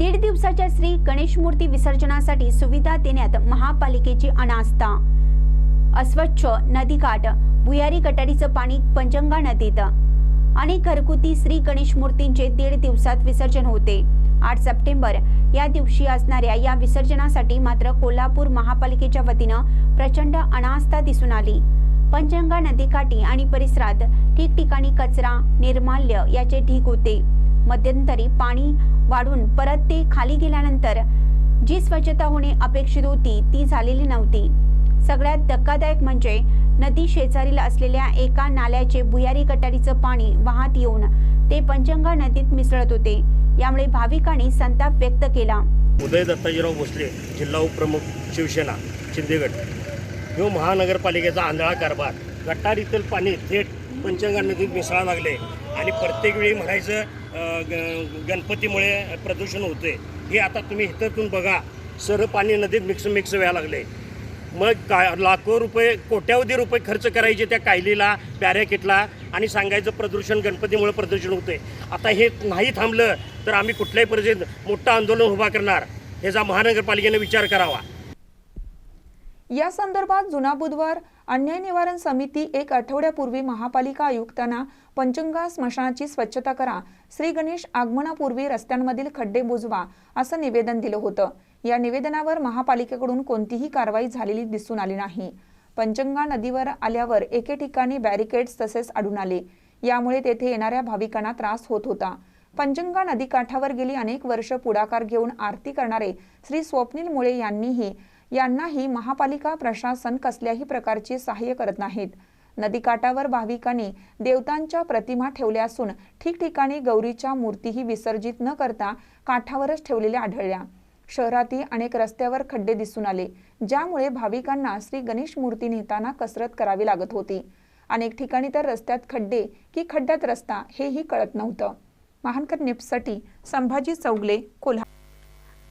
दीड दिवसाच्या श्री गणेश मूर्ती विसर्जनासाठी सुविधा देण्यात महापालिकेची अनास्था. अस्वच्छ नदीकाठ भुयारी गटारीचं पाणी पंचंगा नदीत. अनेक घरगुती श्री गणेश मूर्तींचे दीड दिवसात विसर्जन होते. आठ सप्टेंबर या दिवशी असणाऱ्या या विसर्जनासाठी मात्र कोल्हापूर महापालिकेच्या वतीनं प्रचंड अनास्था दिसून आली. पंचंगा नदीकाठी आणि परिसरात ठिकठिकाणी कचरा निर्माल्य याचे ढीक होते. मध्यंतरी पाणी वाढून परत ते खाली गेल्यानंतर जी स्वच्छता होणे अपेक्षित होती ती झालेली नव्हती. सगळ्यात धक्कादायक म्हणजे नदी शेजारील असलेल्या एका नाल्याचे भुयारी गटारीचं पाणी वाहत येऊन ते पंचंगा नदीत मिसळत होते. यामुळे भाविकांनी संताप व्यक्त केला. उदय दत्ताजीराव भोसले जिल्हा उपप्रमुख शिवसेना शिंदेगड. ह्यो महानगरपालिकेचा आंधळा कारभार. गटारीतील पाणी थेट पंचगंगा नदीत मिसळा लागले. आणि प्रत्येक वेळी म्हणायचं ग- गणपतीमुळे प्रदूषण होते हे आता तुम्ही इथं बघा. सर पाणी नदीत मिक्स मिक्स व्हायला लागले. मग का लाखो रुपये कोट्यावधी रुपये खर्च करायचे त्या कायलीला पॅरेकिटला आणि सांगायचं प्रदूषण गणपतीमुळे प्रदूषण होते आता हे नाही थांबलं तर आम्ही कुठल्याही परिस्थितीत मोठं आंदोलन उभा करणार. ह्याचा महानगरपालिकेने विचार करावा. या संदर्भात जुना बुधवार अन्याय निवारण समिती एक आठवड्यापूर्वी महापालिका आयुक्तांना पंचंगा स्मशानाची स्वच्छता करा श्री गणेश आगमनापूर्वी रस्त्यांमधील खड्डे बुजवा असं निवेदन दिलं होतं. या निवेदनावर महापालिकेकडून कोणतीही कारवाई झालेली दिसून आली नाही. पंचंगा नदीवर आल्यावर एके ठिकाणी बॅरिकेड्स तसेच आढळून आले. यामुळे तेथे येणाऱ्या भाविकांना त्रास होत होता. पंचंगा नदीकाठावर गेली अनेक वर्ष पुढाकार घेऊन आरती करणारे श्री स्वप्नील मुळे यांनीही यांनाही महापालिका प्रशासन कसल्याही प्रकारचे सहाय्य करत नाहीत. नदीकाठावर भाविकांनी देवतांच्या प्रतिमा ठेवल्या असून ठिकठिकाणी गौरीच्या मूर्तीही विसर्जित न करता काठावरच ठेवलेल्या आढळल्या. शहरातील अनेक रस्त्यावर खड्डे दिसून आले ज्यामुळे भाविकांना श्री गणेश मूर्ती नेताना कसरत करावी लागत होती. अनेक ठिकाणी तर रस्त्यात खड्डे की खड्ड्यात रस्ता हेही कळत नव्हतं. महानकर निप्ससाठी संभाजी चौगले कोल्हापूर